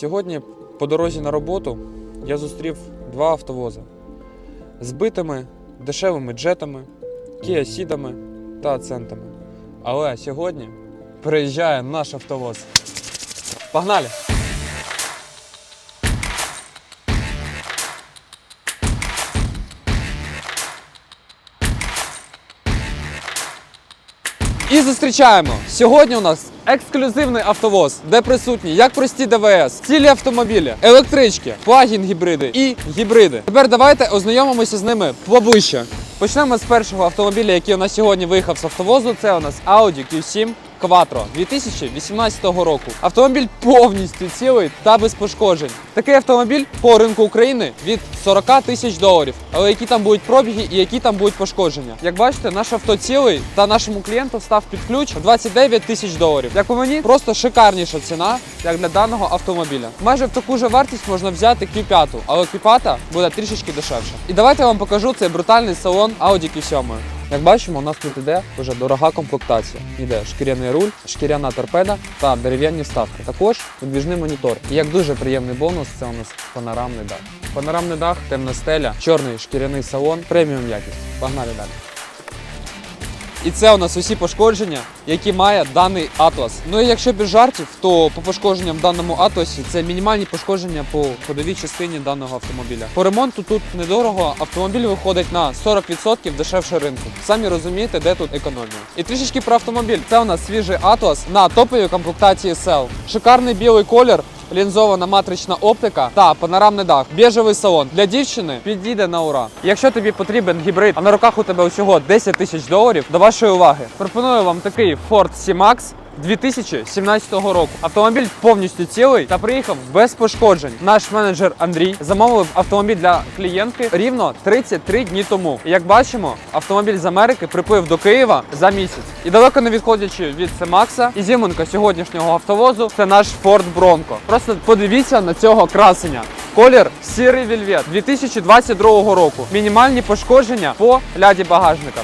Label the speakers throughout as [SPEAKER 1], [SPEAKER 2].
[SPEAKER 1] Сьогодні по дорозі на роботу я зустрів два автовози з битими дешевими джетами, кіасідами та ацентами. Але сьогодні приїжджає наш автовоз. Погнали! І зустрічаємо. Сьогодні у нас ексклюзивний автовоз, де присутні як прості ДВС, цілі автомобілі, електрички, плагін гібриди і гібриди. Тепер давайте ознайомимося з ними поближче. Почнемо з першого автомобіля, який у нас сьогодні виїхав з автовозу. Це у нас Audi Q7 Quattro 2018 року. Автомобіль повністю цілий та без пошкоджень. Такий автомобіль по ринку України від 40 тисяч доларів. Але які там будуть пробіги і які там будуть пошкодження. Як бачите, наш авто цілий та нашому клієнту став під ключ 29 тисяч доларів. Як по мені, просто шикарніша ціна як для даного автомобіля. Майже в таку же вартість можна взяти Q5, але Q5 буде трішечки дешевше. І давайте я вам покажу цей брутальний салон Audi Q7. Як бачимо, у нас тут іде вже дорога комплектація. Іде шкіряний руль, шкіряна торпеда та дерев'яні ставки. Також підвіжний монітор. І як дуже приємний бонус, це у нас панорамний дах. Панорамний дах, темна стеля, чорний шкіряний салон, преміум якість. Погнали далі. І це у нас усі пошкодження, які має даний атлас. Ну і якщо без жартів, то по пошкодженням в даному атласі це мінімальні пошкодження по ходовій частині даного автомобіля. По ремонту тут недорого. Автомобіль виходить на 40% дешевше ринку. Самі розумієте, де тут економія. І трішечки про автомобіль. Це у нас свіжий атлас на топовій комплектації SL. Шикарний білий колір. Лінзована матрична оптика та панорамний дах, біжевий салон для дівчини підійде на ура. Якщо тобі потрібен гібрид, а на руках у тебе усього 10 тисяч доларів, до вашої уваги пропоную вам такий Ford C-Max 2017 року. Автомобіль повністю цілий та приїхав без пошкоджень. Наш менеджер Андрій замовив автомобіль для клієнтки рівно 33 дні тому. Як бачимо, автомобіль з Америки приплив до Києва за місяць. І далеко не відходячи від Семакса, і зімонка сьогоднішнього автовозу це наш Ford Bronco. Просто подивіться на цього красення. Колір сірий вільвет 2022 року. Мінімальні пошкодження по ляді багажника.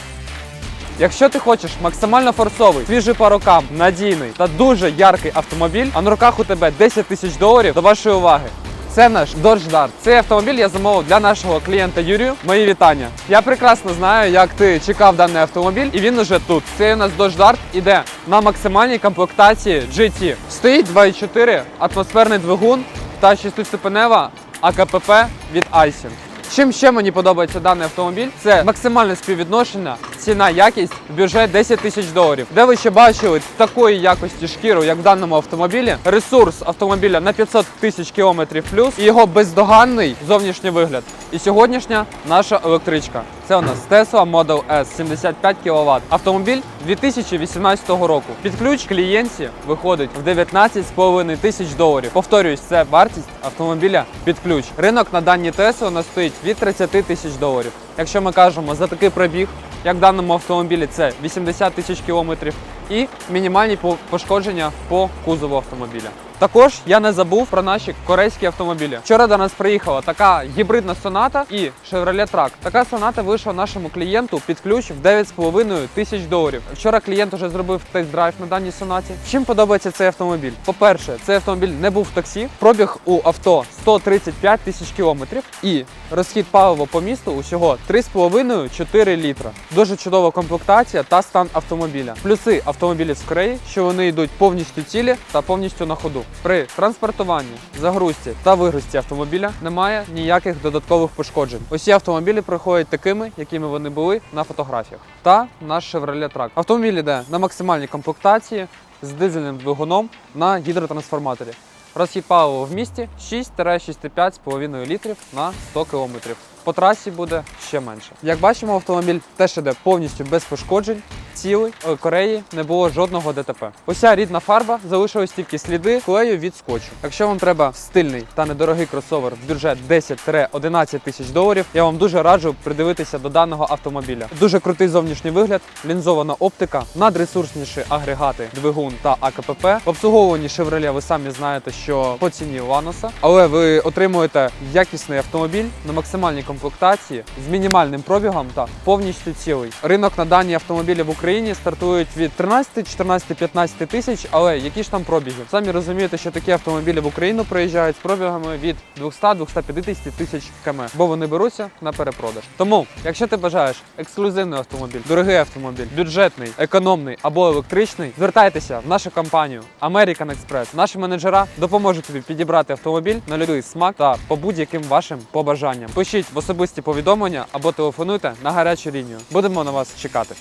[SPEAKER 1] Якщо ти хочеш максимально форсовий, свіжий по рокам, надійний та дуже яркий автомобіль, а на руках у тебе 10 тисяч доларів, до вашої уваги. Це наш Dodge Dart. Цей автомобіль я замовив для нашого клієнта Юрію. Мої вітання. Я прекрасно знаю, як ти чекав даний автомобіль, і він уже тут. Цей у нас Dodge Dart іде на максимальній комплектації GT. Стоїть 2,4 атмосферний двигун та 6-ступенева АКПП від Айсін. Чим ще мені подобається даний автомобіль, це максимальне співвідношення, ціна, якість, бюджет 10 тисяч доларів. Де ви ще бачили такої якості шкіру, як в даному автомобілі, ресурс автомобіля на 500 тисяч кілометрів плюс і його бездоганний зовнішній вигляд. І сьогоднішня наша електричка. Це у нас Tesla Model S 75 кВт. Автомобіль 2018 року. Під ключ клієнтці виходить в 19,5 тисяч доларів. Повторюсь, це вартість автомобіля під ключ. Ринок на даній Tesla у нас стоїть від 30 тисяч доларів. Якщо ми кажемо за такий пробіг, як в даному автомобілі, це 80 тисяч кілометрів і мінімальні по- пошкодження по кузову автомобіля. Також я не забув про наші корейські автомобілі. Вчора до нас приїхала така гібридна соната і Chevrolet Track. Така соната вийшла нашому клієнту під ключ в 9,5 тисяч доларів. Вчора клієнт вже зробив тест-драйв на даній сонаті. Чим подобається цей автомобіль? По-перше, цей автомобіль не був в таксі. Пробіг у авто 135 тисяч кілометрів і розхід палива по місту усього 3,5-4 літра. Дуже чудова комплектація та стан автомобіля. Плюси автомобілів з Кореї, що вони йдуть повністю цілі та повністю на ходу. При транспортуванні, загрузці та вигрузці автомобіля немає ніяких додаткових пошкоджень. Усі автомобілі проходять такими, якими вони були на фотографіях. Та наш Chevrolet Track. Автомобіль йде на максимальній комплектації з дизельним двигуном на гідротрансформаторі. Розхід палива в місті 6-6,5,5 літрів на 100 кілометрів. По трасі буде ще менше. Як бачимо, автомобіль теж іде повністю без пошкоджень. Цілий Кореї не було жодного ДТП. Уся рідна фарба залишились тільки сліди клею від скотчу. Якщо вам треба стильний та недорогий кросовер в бюджет 10-11 тисяч доларів, я вам дуже раджу придивитися до даного автомобіля. Дуже крутий зовнішній вигляд, лінзована оптика, надресурсніші агрегати, двигун та АКПП. В обслуговуванні Chevrolet ви самі знаєте, що по ціні Ланоса, але ви отримуєте якісний автомобіль на максимальній комплектації комплектації з мінімальним пробігом та повністю цілий. Ринок на дані автомобілі в Україні стартують від 13, 14, 15 тисяч, але які ж там пробіги? Самі розумієте, що такі автомобілі в Україну приїжджають з пробігами від 200-250 тисяч км, бо вони беруться на перепродаж. Тому, якщо ти бажаєш ексклюзивний автомобіль, дорогий автомобіль, бюджетний, економний або електричний, звертайтеся в нашу компанію American Express. Наші менеджера допоможуть тобі підібрати автомобіль на любий смак та по будь-яким вашим побажанням. Пишіть в особисті повідомлення або телефонуйте на гарячу лінію. Будемо на вас чекати.